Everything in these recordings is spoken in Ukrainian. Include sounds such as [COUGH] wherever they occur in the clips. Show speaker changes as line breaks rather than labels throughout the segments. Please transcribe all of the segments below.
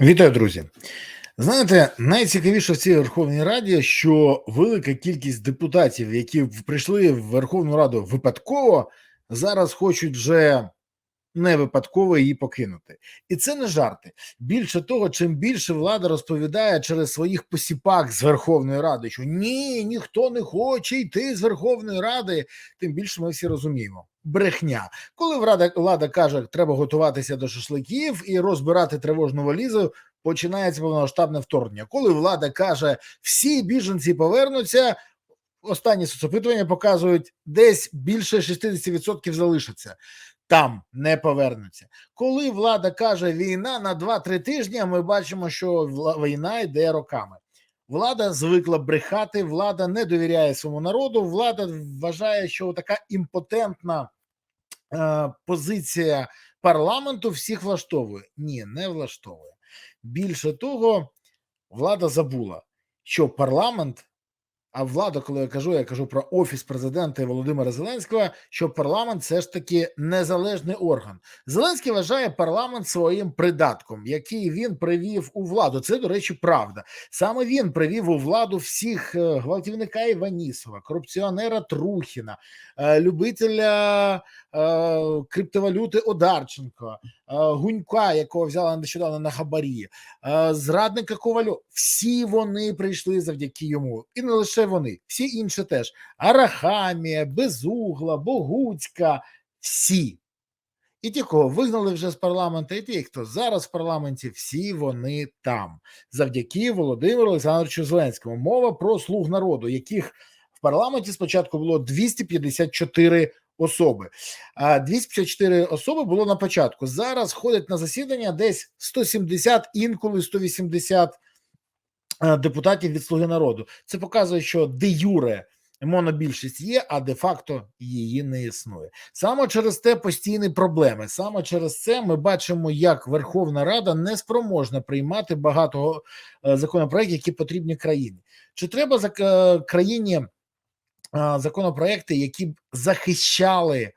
Вітаю, друзі. Знаєте, найцікавіше в цій Верховній Раді, що велика кількість депутатів, які прийшли в Верховну Раду випадково, зараз хочуть вже не випадково її покинути. І це не жарти. Більше того, чим більше влада розповідає через своїх посіпак з Верховної Ради, що ні, ніхто не хоче йти з Верховної Ради, тим більше ми всі розуміємо. Брехня, коли влада, влада каже, треба готуватися до шашликів і розбирати тривожну валізу, починається повномасштабне вторгнення. Коли влада каже, всі біженці повернуться, останні соцопитування показують, десь більше 60% залишаться. Там не повернуться. Коли влада каже війна на 2-3 тижні, ми бачимо, що війна йде роками. Влада звикла брехати, влада не довіряє своєму народу. Влада вважає, що така імпотентна е, позиція парламенту всіх влаштовує. Ні, не влаштовує. Більше того, влада забула, що парламент, а влада, коли я кажу, я кажу про офіс президента Володимира Зеленського, що парламент все ж таки незалежний орган. Зеленський вважає парламент своїм придатком, який він привів у владу. Це, до речі, правда. Саме він привів у владу всіх е, гвалтівника Іванісова, корупціонера Трухіна, е, любителя е, криптовалюти Одарченко, Гунька, якого взяли нещодавно на хабарі, зрадника Ковальо. Всі вони прийшли завдяки йому, і не лише вони, всі інші теж. Арахамія, Безугла, Богуцька, всі. І ті, кого вигнали вже з парламенту, і ті, хто зараз в парламенті, всі вони там, завдяки Володимиру Олександровичу Зеленському. Мова про слуг народу, яких в парламенті спочатку було 254 особи. А 254 особи було на початку. Зараз ходять на засідання десь 170, інколи 180 е, депутатів від Слуги народу. Це показує, що де юре монобільшість є, а де факто її не існує. Саме через те постійні проблеми. Саме через це ми бачимо, як Верховна Рада не спроможна приймати багато е, законопроєктів, які потрібні країні. Чи треба за е, країні е, законопроекти, які б захищали е,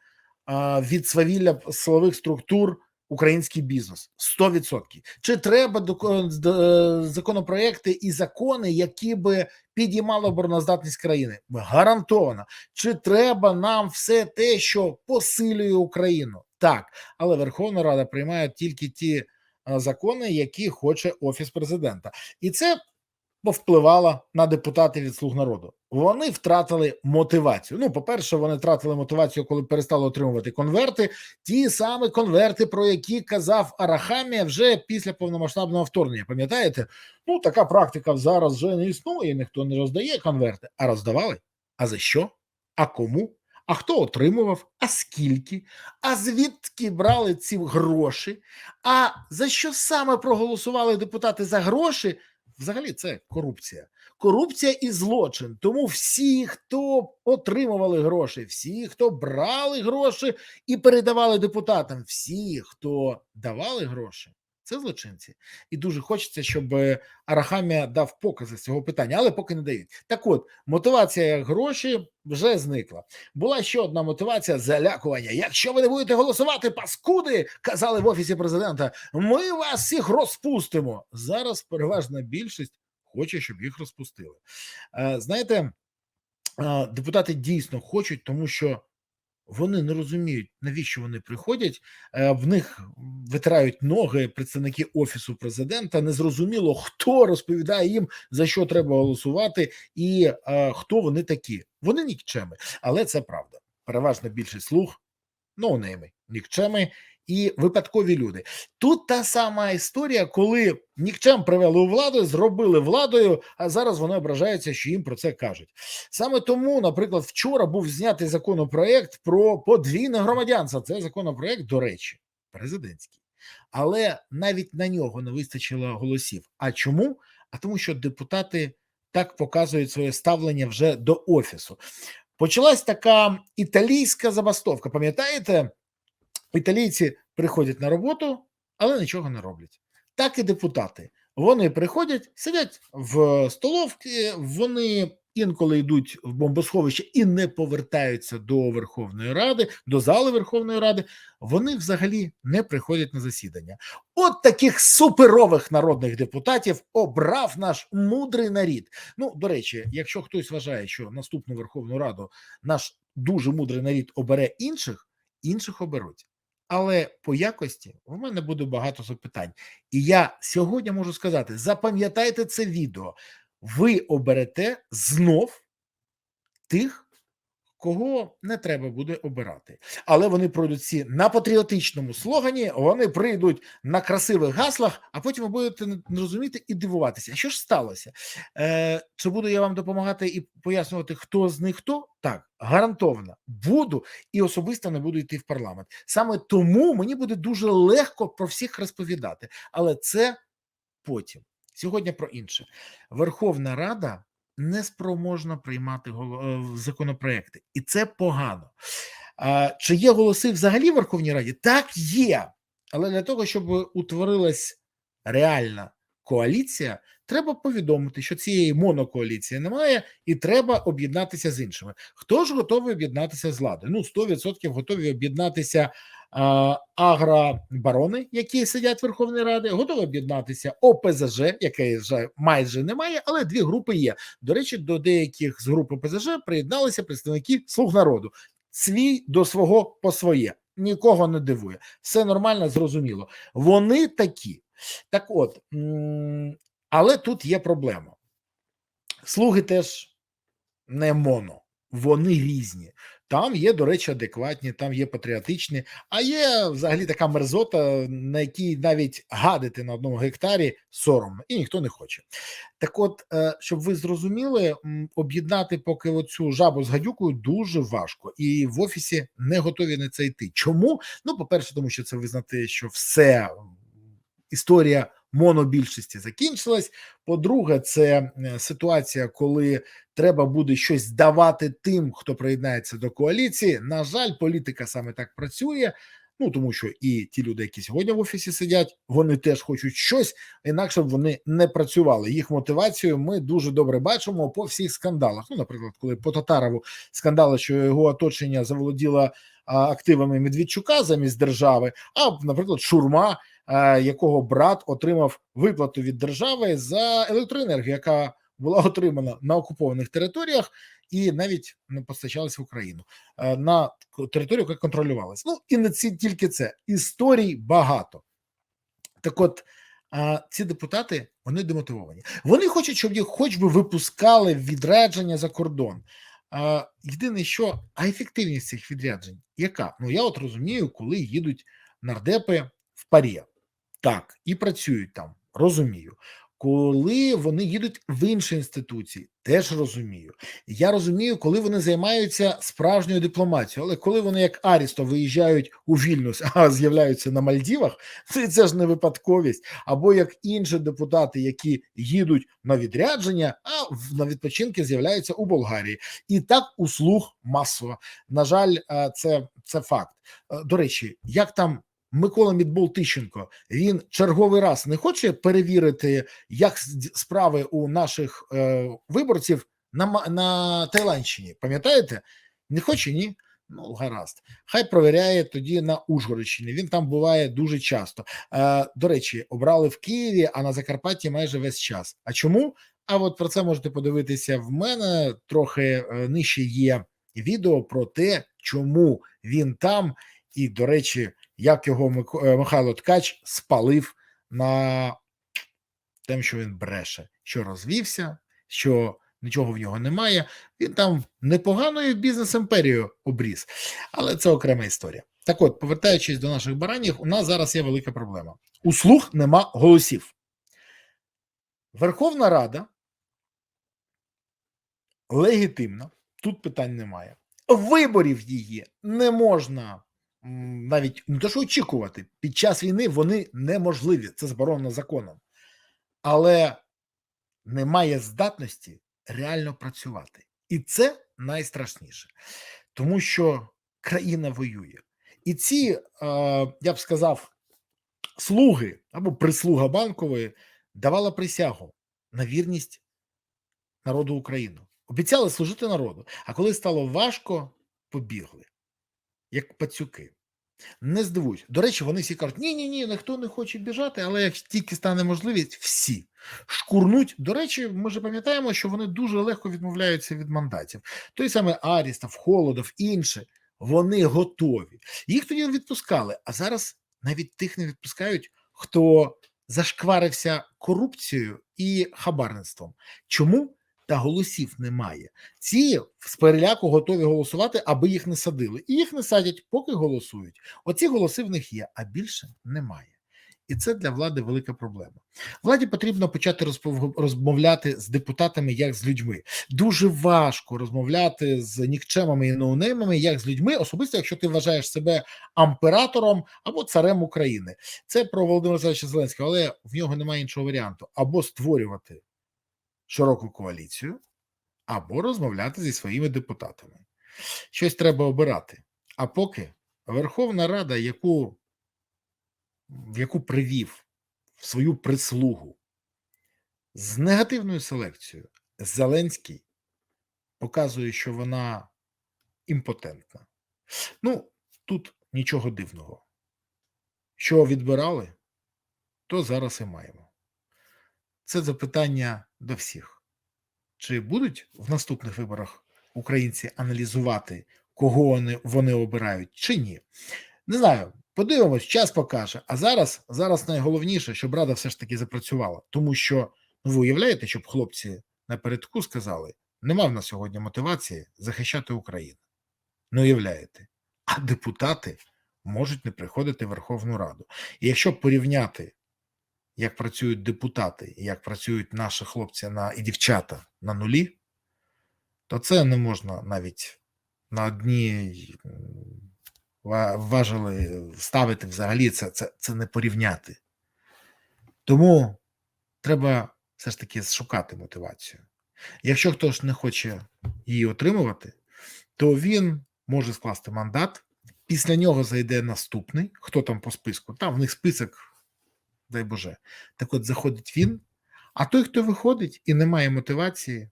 від свавілля силових структур український бізнес 100%. Чи треба з- е, законопроекти і закони, які би підіймали обороноздатність країни? Гарантовано. Чи треба нам все те, що посилює Україну? Так, але Верховна Рада приймає тільки ті е, закони, які хоче офіс президента, і це повпливало на депутатів від слуг народу. Вони втратили мотивацію. Ну, по-перше, вони втратили мотивацію, коли перестали отримувати конверти. Ті самі конверти, про які казав Арахамія вже після повномасштабного вторгнення. Пам'ятаєте? Ну, така практика зараз вже не існує. Ніхто не роздає конверти, а роздавали. А за що? А кому? А хто отримував? А скільки? А звідки брали ці гроші? А за що саме проголосували депутати за гроші? Взагалі, це корупція. Корупція і злочин. Тому всі, хто отримували гроші, всі, хто брали гроші і передавали депутатам, всі, хто давали гроші, це злочинці. І дуже хочеться, щоб Арахамія дав покази з цього питання, але поки не дають. Так от, мотивація гроші вже зникла. Була ще одна мотивація залякування. Якщо ви не будете голосувати, паскуди, казали в офісі президента, ми вас всіх розпустимо. Зараз переважна більшість хоче, щоб їх розпустили. Е, Знаєте, е, депутати дійсно хочуть, тому що вони не розуміють, навіщо вони приходять. Е, В них витирають ноги представники офісу президента. Незрозуміло, хто розповідає їм за що треба голосувати, і е, хто вони такі. Вони нікчеми, але це правда. Переважна більшість слуг, ноунейми, нікчеми і випадкові люди. Тут та сама історія, коли нікчем привели у владу, зробили владою, а зараз вони ображаються, що їм про це кажуть. Саме тому, наприклад, вчора був знятий законопроект про подвійне громадянство. Це законопроект, до речі, президентський. Але навіть на нього не вистачило голосів. А чому? А тому, що депутати так показують своє ставлення вже до офісу. Почалась така італійська забастовка. Пам'ятаєте, італійці приходять на роботу, але нічого не роблять. Так і депутати. Вони приходять, сидять в столовці, вони інколи йдуть в бомбосховище і не повертаються до Верховної Ради, до зали Верховної Ради, вони взагалі не приходять на засідання. От таких суперових народних депутатів обрав наш мудрий нарід. Ну, до речі, якщо хтось вважає, що наступну Верховну Раду наш дуже мудрий нарід обере інших, інших оберуть. Але по якості в мене буде багато запитань. І я сьогодні можу сказати: запам'ятайте це відео, ви оберете знов тих, кого не треба буде обирати. Але вони пройдуть всі на патріотичному слогані, вони прийдуть на красивих гаслах, а потім ви будете не розуміти і дивуватися. А що ж сталося? Е, Чи буду я вам допомагати і пояснювати, хто з них хто? Так, гарантовано буду і особисто не буду йти в парламент. Саме тому мені буде дуже легко про всіх розповідати, але це потім. Сьогодні про інше. Верховна Рада не спроможна приймати е, законопроекти, і це погано. Чи є голоси взагалі в Верховній Раді? Так, є. Але для того, щоб утворилась реальна коаліція, треба повідомити, що цієї монокоаліції немає, і треба об'єднатися з іншими. Хто ж готовий об'єднатися з владою? Ну 100% готові об'єднатися агробарони, які сидять в Верховній Раді, готові об'єднатися ОПЗЖ, яке вже майже немає, але дві групи є. До речі, до деяких з груп ОПЗЖ приєдналися представники слуг народу. Свій до свого по своє нікого не дивує. Все нормально, зрозуміло. Вони такі. Так, от але тут є проблема. Слуги теж не моно, вони різні. Там є, до речі, адекватні, там є патріотичні, а є взагалі така мерзота, на якій навіть гадити на одному гектарі соромно, і ніхто не хоче. Так, от, е, щоб ви зрозуміли, об'єднати поки оцю жабу з гадюкою дуже важко, і в офісі не готові на це йти. Чому? Ну, по-перше, тому що це визнати, що все історія монобільшості закінчилась. По-друге, це е, ситуація, коли треба буде щось давати тим, хто приєднається до коаліції. На жаль, політика саме так працює. Ну тому що і ті люди, які сьогодні в офісі сидять, вони теж хочуть щось, інакше б вони не працювали. Їх мотивацію ми дуже добре бачимо по всіх скандалах. Ну, наприклад, коли по Татарову скандали, що його оточення заволоділо активами Медведчука замість держави, а наприклад, шурма. Е, якого брат отримав виплату від держави за електроенергію, яка була [LAUGHS] отримана на окупованих територіях і навіть не постачалась в Україну е, на територію, яка контролювалася. Ну і не ці тільки це історій багато. Так, от ці депутати вони демотивовані. Вони хочуть, щоб їх хоч би випускали відрядження за кордон. Єдине, що а ефективність цих відряджень, яка? Ну я от розумію, коли їдуть нардепи в парі. Так, і працюють там, розумію. Коли вони їдуть в інші інституції, теж розумію. Я розумію, коли вони займаються справжньою дипломатією, але коли вони, як Арісто, виїжджають у Вільнюс, [LAUGHS] а з'являються на Мальдівах, [LAUGHS] це, це ж не випадковість. Або як інші депутати, які їдуть на відрядження, а на відпочинки з'являються у Болгарії, і так услуг масово. На жаль, це, це факт. До речі, як там. Микола Мідбол Тищенко він черговий раз не хоче перевірити, як справи у наших е, виборців на на Таїландщині. Пам'ятаєте? Не хоче ні? Ну, гаразд. Хай провіряє тоді на Ужгородщині. Він там буває дуже часто. Е, До речі, обрали в Києві, а на Закарпатті майже весь час. А чому? А от про це можете подивитися в мене. Трохи е, нижче є відео про те, чому він там, і, до речі як його е, Михайло Ткач спалив на тим, що він бреше, що розвівся, що нічого в нього немає. Він там непоганою бізнес-імперією обріз, але це окрема історія. Так от, повертаючись до наших баранів, у нас зараз є велика проблема. У слух нема голосів. Верховна Рада легітимна, тут питань немає. Виборів її не можна навіть не те, що очікувати, під час війни вони неможливі, це заборонено законом, але немає здатності реально працювати. І це найстрашніше, тому що країна воює. І ці, я б сказав, слуги або прислуга банкової давала присягу на вірність народу України Обіцяли служити народу. А коли стало важко, побігли, як пацюки. Не здивуюсь. До речі, вони всі кажуть: ні, ні, ні, ніхто не хоче біжати, але як тільки стане можливість, всі шкурнуть. До речі, ми ж пам'ятаємо, що вони дуже легко відмовляються від мандатів. Той самий Арістов, Холодов, інші, вони готові. Їх тоді відпускали, а зараз навіть тих не відпускають, хто зашкварився корупцією і хабарництвом. Чому? Та голосів немає. Ці з переляку готові голосувати, аби їх не садили. І їх не садять, поки голосують. Оці голоси в них є, а більше немає. І це для влади велика проблема. Владі потрібно почати розмовляти з депутатами як з людьми. Дуже важко розмовляти з нікчемами і ноунеймами, як з людьми, особисто якщо ти вважаєш себе амператором або царем України. Це про Володимира Зеленського, але в нього немає іншого варіанту: або створювати широку коаліцію, або розмовляти зі своїми депутатами. Щось треба обирати. А поки Верховна Рада, яку, яку привів в свою прислугу з негативною селекцією, Зеленський показує, що вона імпотентна. Ну, тут нічого дивного. Що відбирали, то зараз і маємо. Це запитання до всіх. Чи будуть в наступних виборах українці аналізувати, кого вони, вони обирають, чи ні? Не знаю. Подивимось, час покаже. А зараз, зараз найголовніше, щоб рада все ж таки запрацювала. Тому що ну, ви уявляєте, щоб хлопці напередку сказали: нема в нас сьогодні мотивації захищати Україну. Не уявляєте. А депутати можуть не приходити в Верховну Раду. І якщо порівняти як працюють депутати як працюють наші хлопці на і дівчата на нулі, то це не можна навіть на одні важили ставити взагалі, це, це, це не порівняти. Тому треба все ж таки шукати мотивацію. Якщо хтось не хоче її отримувати, то він може скласти мандат. Після нього зайде наступний, хто там по списку. Там в них список дай Боже. Так от заходить він, а той, хто виходить і не має мотивації,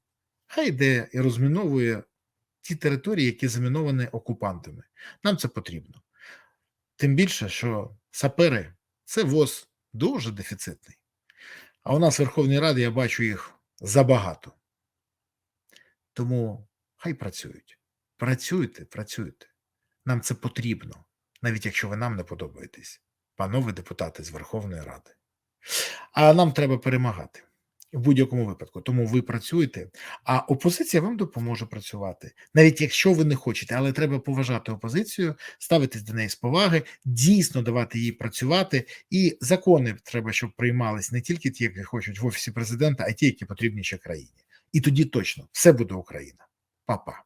хай йде і розміновує ті території, які заміновані окупантами. Нам це потрібно. Тим більше, що сапери це ВОЗ дуже дефіцитний. А у нас в Верховній Раді я бачу їх забагато. Тому хай працюють. Працюйте, працюйте. Нам це потрібно, навіть якщо ви нам не подобаєтесь панове депутати з Верховної Ради. А нам треба перемагати в будь-якому випадку. Тому ви працюєте, а опозиція вам допоможе працювати, навіть якщо ви не хочете, але треба поважати опозицію, ставитись до неї з поваги, дійсно давати їй працювати. І закони треба, щоб приймались не тільки ті, які хочуть в офісі президента, а й ті, які потрібні ще країні. І тоді точно все буде Україна. Па-па.